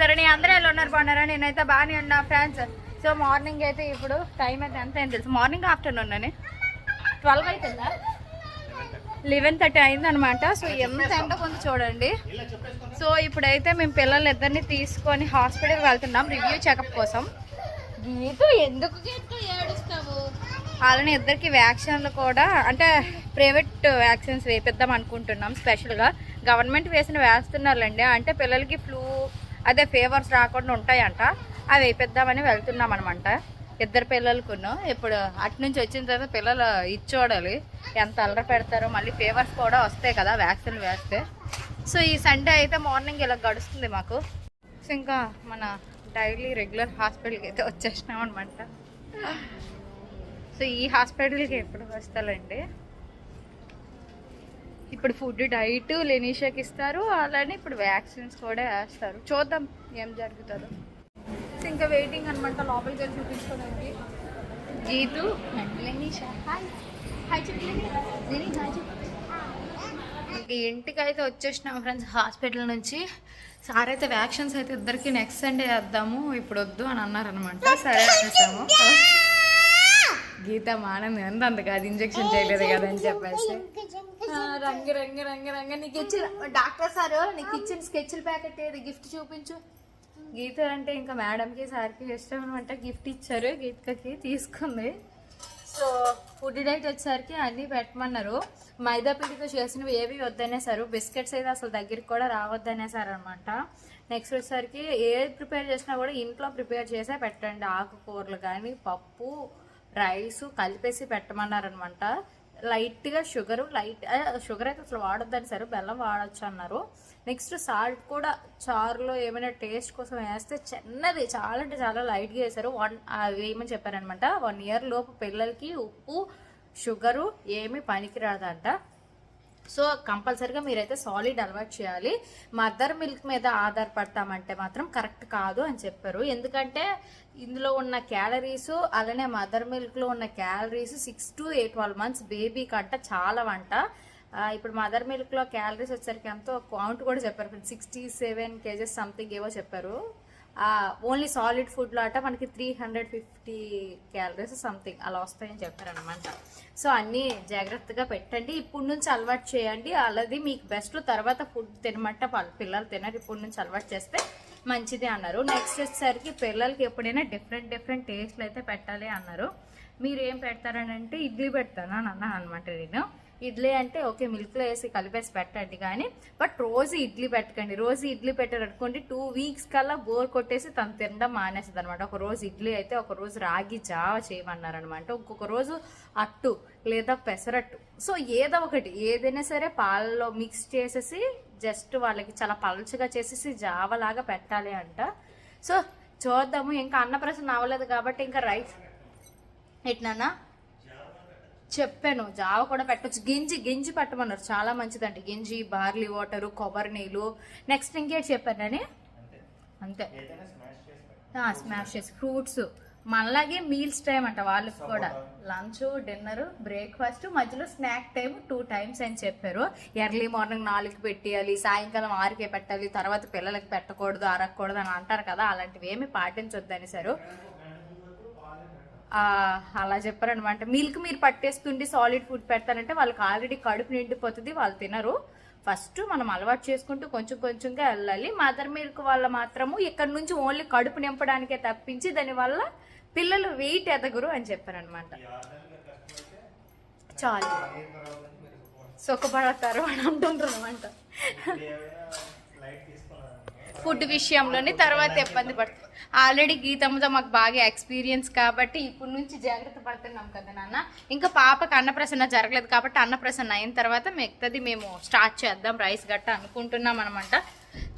ధరణి అందరూ ఎలా ఉన్నారు? బాగున్నారా? నేనైతే బాగానే ఉన్నా ఫ్రెండ్స్. సో మార్నింగ్ అయితే ఇప్పుడు టైం అయితే ఎంత అయింది తెలుసు? మార్నింగ్ ఆఫ్టర్నూన్ అని. ట్వెల్వ్ అవుతుందా లెవెన్ థర్టీ అయింది అనమాట సో ఎంత ఎండ కొంత చూడండి. సో ఇప్పుడైతే మేము పిల్లలు ఇద్దరిని తీసుకొని హాస్పిటల్కి వెళ్తున్నాం రివ్యూ చెకప్ కోసం. గీతు ఎందుకు గీతు ఏడుస్తావు? అలానే ఇద్దరికి వ్యాక్సిన్లు కూడా అంటే ప్రైవేట్ వ్యాక్సిన్స్ వేపిద్దాం అనుకుంటున్నాం స్పెషల్గా. గవర్నమెంట్ వేసిన వేస్తున్నారులేండి అంటే పిల్లలకి ఫ్లూ అదే ఫేవర్స్ రాకుండా ఉంటాయంట. అవి వేపిద్దామని వెళ్తున్నాం అనమాట ఇద్దరు పిల్లలకును. ఇప్పుడు అటు నుంచి వచ్చిన తర్వాత పిల్లలు ఇచ్చోడాలి. ఎంత అల్లరి పెడతారో మళ్ళీ ఫేవర్స్ కూడా వస్తాయి కదా వ్యాక్సిన్ వేస్తే. సో ఈ సండే అయితే మార్నింగ్ ఇలా గడుస్తుంది మాకు. సో ఇంకా మన డైలీ రెగ్యులర్ హాస్పిటల్కి అయితే వచ్చేసినాం అనమాట సో ఈ హాస్పిటల్కి ఎప్పుడు వస్తాలండి? ఇప్పుడు ఫుడ్ డైట్ లెనీషాకి ఇస్తారు అలానే ఇప్పుడు వ్యాక్సిన్స్ కూడా వేస్తారు. చూద్దాం ఏం జరుగుతుందో. ఇంకా వెయిటింగ్ అనమాట లోపలికి వెళ్ళి చూపించుకోవడానికి. Jeetu and Leneesha hi. Hi ఇంటికి అయితే వచ్చేసినాం ఫ్రెండ్స్ హాస్పిటల్ నుంచి. సార్ అయితే వ్యాక్సిన్స్ అయితే ఇద్దరికి నెక్స్ట్ సండే వేద్దాము ఇప్పుడు వద్దు అని అన్నారనమాట సరే అనేసాము. గీత మానంది ఎంత అంత కాదు ఇంజెక్షన్ చేయలేదు కదా అని చెప్పేసి. రంగు రంగు రంగు రంగు. నీకు ఇచ్చిన డాక్టర్ సార్ నీకు ఇచ్చిన స్కెచ్ల ప్యాకెట్ ఏది? గిఫ్ట్ చూపించు. గీత అంటే ఇంకా మేడంకి సార్కి ఇష్టం అనమాట గిఫ్ట్ ఇచ్చారు. గీతకి తీసుకుంది. సో ఫుడ్ డైట్ వచ్చేసరికి అన్నీ పెట్టమన్నారు. మైదా పిండితో చేసినవి ఏవి వద్దనేసారు బిస్కెట్స్ అయితే అసలు దగ్గరికి కూడా రావద్దనేసారు అనమాట నెక్స్ట్ వచ్చేసరికి ఏది ప్రిపేర్ చేసినా కూడా ఇంట్లో ప్రిపేర్ చేసే పెట్టండి. ఆకుకూరలు కానీ పప్పు రైస్ కలిపేసి పెట్టమన్నారు అనమాట లైట్గా షుగరు లైట్ షుగర్ అయితే అసలు వాడొద్దని సార్ బెల్లం వాడచ్చు అన్నారు నెక్స్ట్ సాల్ట్ కూడా చారులో ఏమైనా టేస్ట్ కోసం వేస్తే చిన్నది చాలా అంటే చాలా లైట్గా వేశారు. వన్ ఏమని చెప్పారనమాట వన్ ఇయర్ లోపు పిల్లలకి ఉప్పు షుగరు ఏమీ పనికిరాదంట. సో కంపల్సరీగా మీరైతే సాలిడ్ అలవాటు చేయాలి. మదర్ మిల్క్ మీద ఆధారపడతామంటే మాత్రం కరెక్ట్ కాదు అని చెప్పారు. ఎందుకంటే ఇందులో ఉన్న క్యాలరీస్ అలానే మదర్ మిల్క్లో ఉన్న calories six to eight twelve months baby కంట చాలా వంట. ఇప్పుడు మదర్ మిల్క్లో క్యాలరీస్ వచ్చేసరికి ఎంతో కౌంట్ కూడా చెప్పారు. సిక్స్టీ సెవెన్ కేజెస్ సంథింగ్ ఏవో చెప్పారు. ఓన్లీ సాలిడ్ ఫుడ్లో అట మనకి three hundred fifty calories something అలా వస్తాయని చెప్పారనమాట సో అన్నీ జాగ్రత్తగా పెట్టండి. ఇప్పుడు నుంచి అలవాటు చేయండి. అలాది మీకు బెస్ట్ తర్వాత ఫుడ్ తినమంటే పిల్లలు తినరు. ఇప్పుడు నుంచి అలవాటు చేస్తే మంచిది అన్నారు. నెక్స్ట్ వచ్చేసరికి పిల్లలకి ఎప్పుడైనా డిఫరెంట్ డిఫరెంట్ టేస్ట్లు అయితే పెట్టాలి అన్నారు. మీరు ఏం పెడతారని అంటే ఇడ్లీ పెడతాను అని అన్నాను అనమాట నేను. ఇడ్లీ అంటే ఓకే మిల్క్లో వేసి కలిపేసి పెట్టండి కానీ బట్ రోజు ఇడ్లీ పెట్టకండి. రోజు ఇడ్లీ పెట్టారు అనుకోండి టూ వీక్స్ కల్లా బోర్ కొట్టేసి తను తినడం మానేస్తుంది అనమాట ఒక రోజు ఇడ్లీ అయితే ఒక రోజు రాగి జావ చేయమన్నారు అనమాట ఇంకొక రోజు అట్టు లేదా పెసరట్టు. సో ఏదో ఒకటి ఏదైనా సరే పాలలో మిక్స్ చేసేసి జస్ట్ వాళ్ళకి చాలా పలుచగా చేసేసి జావలాగా పెట్టాలి అంట. సో చూద్దాము. ఇంకా అన్నప్రసన్న అవ్వలేదు కాబట్టి ఇంకా రైస్ ఎట్లన్నా చెప్పాను జావ కూడా పెట్టొచ్చు. గింజి గింజి పెట్టమన్నారు. చాలా మంచిదండి. గింజి బార్లీ వాటరు కొబ్బరి నీళ్ళు. నెక్స్ట్ ఇంకేటి చెప్పానని అంతే. స్మాష్ చేసి ఫ్రూట్స్. మళ్ళాగే మీల్స్ టైం అంట వాళ్ళకి కూడా. లంచ్ డిన్నర్ బ్రేక్ఫాస్ట్ మధ్యలో స్నాక్ టైం టూ టైమ్స్ అని చెప్పారు. ఎర్లీ మార్నింగ్ నాలుగుకి పెట్టేయాలి సాయంకాలం ఆరుకే పెట్టాలి తర్వాత పిల్లలకి పెట్టకూడదు అరగకూడదు అని అంటారు కదా అలాంటివి ఏమి పాటించొద్దు అనేసారు. అలా చెప్పారనమాట మిల్క్ మీరు పట్టేస్తుండి సాలిడ్ ఫుడ్ పెడతారంటే వాళ్ళకి ఆల్రెడీ కడుపు నిండిపోతుంది వాళ్ళు తినరు. ఫస్ట్ మనం అలవాటు చేసుకుంటూ కొంచెం కొంచెంగా వెళ్ళాలి. మదర్ మిల్క్ వల్ల మాత్రము ఇక్కడ నుంచి ఓన్లీ కడుపు నింపడానికే తప్పించి దానివల్ల పిల్లలు వెయిట్ ఎదగరు అని చెప్పారనమాట చాలు. సుఖపడతారు అని అంటుంటారు అనమాట ఫుడ్ విషయంలోని తర్వాత ఇబ్బంది పడుతుంది. ఆల్రెడీ గీతమ్మతో మాకు బాగా ఎక్స్పీరియన్స్ కాబట్టి ఇప్పుడు నుంచి జాగ్రత్త పడుతున్నాం కదా నాన్న. ఇంకా పాపకు అన్నప్రసన్న జరగలేదు కాబట్టి అన్నప్రసన్న అయిన తర్వాత మిగతాది మేము స్టార్ట్ చేద్దాం రైస్ గట్ట అనుకుంటున్నాం అనమాట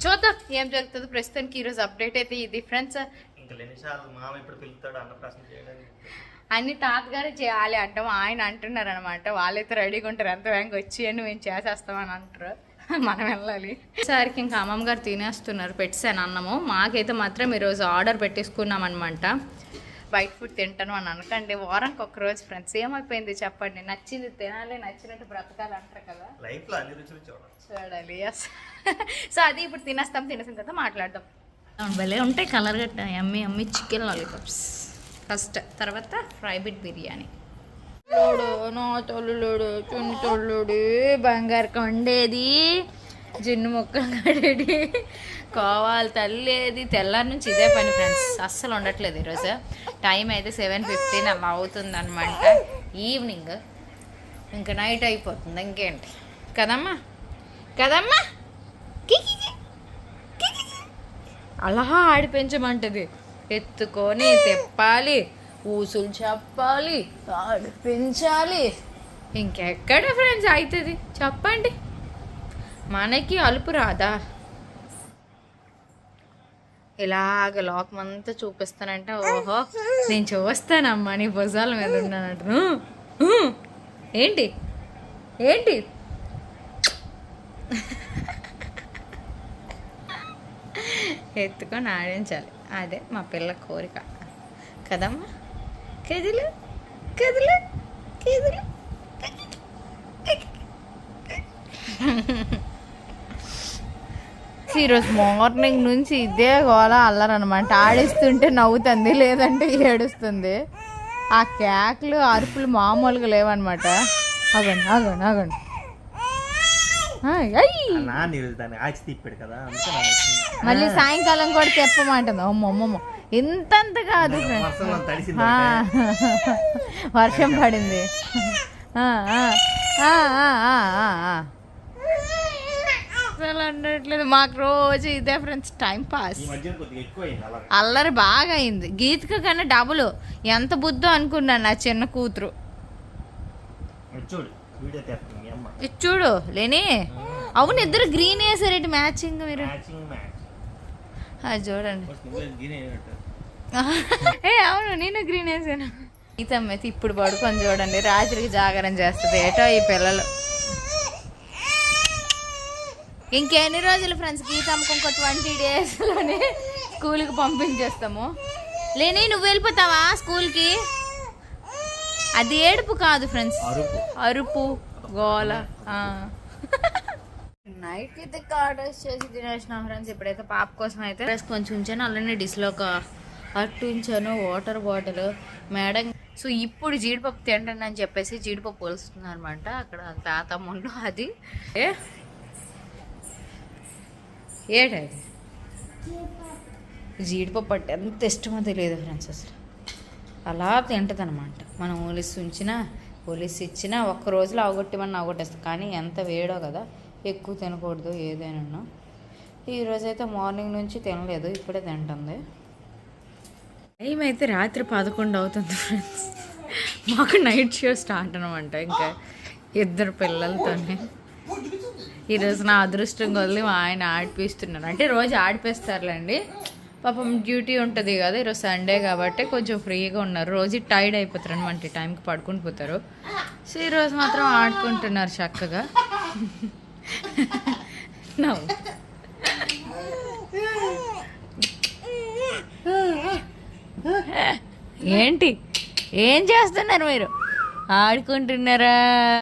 చూద్దాం ఏం జరుగుతుంది. ప్రస్తుతానికి ఈరోజు అప్డేట్ అయితే ఇది ఫ్రెండ్స్ అన్ని తాతగారు చేయాలి అంటాం. ఆయన అంటున్నారు అనమాట వాళ్ళైతే రెడీగా ఉంటారు. ఎంత బ్యాంక్ వచ్చి అని మేము చేసేస్తామని అంటారు. మనం వెళ్ళాలి. సరికి ఇంకా అమ్మమ్మ గారు తినేస్తున్నారు పెట్టాను అన్నము. మాకైతే మాత్రం ఈరోజు ఆర్డర్ పెట్టేసుకున్నాం అనమాట బయట ఫుడ్ తింటాను అని అనకండి. వారానికి ఒక రోజు ఫ్రెండ్స్ ఏమైపోయింది చెప్పండి. నచ్చింది తినాలి నచ్చినట్టు బ్రతకాలి అంటారు కదా. లైఫ్లో అన్ని రుచులు చూడాలి. చూడాలి ఎస్ సో అది ఇప్పుడు తినేస్తాం తినేసిన తర్వాత మాట్లాడదాం. భలే ఉంటాయి కలర్ గట్ట అమ్మి అమ్మి చికెన్ లాలీపాప్స్. ఫస్ట్ తర్వాత ఫ్రై బిట్ బిర్యానీ. లోడు నా తల్లుడు చున్ని తల్లుడు బంగారు కొండేది జున్ను మొక్కలు కడేది. కోవాలి తల్లేది తెల్లారి నుంచి ఇదే పని ఫ్రెండ్స్ అస్సలు ఉండట్లేదు ఈరోజు. టైం అయితే సెవెన్ ఫిఫ్టీన్ అలా అవుతుంది అనమాట ఈవినింగ్ ఇంకా నైట్ అయిపోతుంది. ఇంకేంటి? కదమ్మా? కదమ్మా? అలా ఆడిపించమంటది ఎత్తుకొని తెప్పాలి. కూసులు చెప్పాలి ఆడిపించాలి ఇంకెక్కడ ఫ్రెండ్స్ అవుతుంది చెప్పండి. మనకి అలుపు రాదా? ఇలాగ లోకం అంతా చూపిస్తానంటే ఓహో నేను చూస్తానమ్మా నీ భుజాల మీద ఉన్నానంటను ఏంటి? ఏంటి? ఎత్తుకొని ఆడించాలి. అదే మా పిల్ల కోరిక. కదమ్మా? కదిలు కదిలు కదిలు ఈరోజు మార్నింగ్ నుంచి ఇదే గోల అల్లరనమాట ఆడిస్తుంటే నవ్వుతుంది లేదంటే ఏడుస్తుంది. ఆ కేకలు అరుపులు మామూలుగా లేవన్నమాట. అగండి అగండి అగండి కదా. మళ్ళీ సాయంకాలం కూడా చెప్పమంటుంది అమ్మ అమ్మమ్మ ఇంతంత కాదు వర్షం పడింది. అనట్లేదు. మాకు రోజు ఇదే ఫ్రెండ్స్ టైం పాస్. అల్లరి బాగా అయింది గీతిక కన్నా డబుల్. ఎంత బుద్ధో అనుకున్నాను నా చిన్న కూతురు. ఇది చూడు లేని. అవును ఇద్దరు గ్రీన్ వేసారేంటి మ్యాచింగ్ మీరు. అది చూడండి. ఏ అవును నేను గ్రీన్ వేసాను. ఈతమ్మ అయితే ఇప్పుడు పడుకొని చూడండి రాత్రికి జాగరణ చేస్తుంది. ఏటో ఈ పిల్లలు. ఇంకెన్ని రోజులు ఫ్రెండ్స్ గీతమ్మకి ఇంకో ట్వంటీ డేస్లోనే స్కూల్కి పంపించేస్తాము. లేని నువ్వు వెళ్ళిపోతావా స్కూల్కి అది ఏడుపు కాదు ఫ్రెండ్స్. అరుపు. అరుపు గోల. నైట్ అయితే ఆర్డర్స్ చేసి తినేసిన ఫ్రెండ్స్. ఇప్పుడైతే పాప కోసం అయితే డ్రెస్ కొంచెం ఉంచాను అలానే డిస్లో ఒక అట్టు ఉంచాను. Water bottle madam. సో ఇప్పుడు జీడిపప్పు తింటాను అని చెప్పేసి జీడిపప్పు పోలుస్తుంది అనమాట అక్కడ తాతమ్ముళ్ళు అది. ఏ? ఏటది? జీడిపప్పు అంటే ఎంత ఇష్టమో తెలియదు ఫ్రెండ్స్ అసలు. అలా తింటది అనమాట మనం ఒలిసి ఉంచినా ఒలిసి ఇచ్చినా ఒక్క రోజులో అవగొట్టమని అవగొట్టేస్తాం. కానీ ఎంత వేడో కదా ఎక్కువ తినకూడదు ఏదైనా ఈరోజు అయితే మార్నింగ్ నుంచి తినలేదు ఇప్పుడే తింటుంది. టైం అయితే రాత్రి పదకొండు అవుతుంది ఫ్రెండ్స్. మాకు నైట్ షో స్టార్ట్ అనమాట ఇంకా ఇద్దరు పిల్లలతోనే. ఈరోజు నా అదృష్టం కొద్ది మా ఆయన ఆడిపిస్తున్నారు. అంటే రోజు ఆడిపిస్తారులేండి. పాపం డ్యూటీ ఉంటుంది కదా ఈరోజు సండే కాబట్టి కొంచెం ఫ్రీగా ఉన్నారు. రోజు టైర్డ్ అయిపోతారు అనమాట టైంకి పడుకుని పోతారు. సో ఈరోజు మాత్రం ఆడుకుంటున్నారు చక్కగా. నవ్వు. ఏంటి? ఏం చేస్తున్నారు మీరు? ఆడుకుంటున్నారా?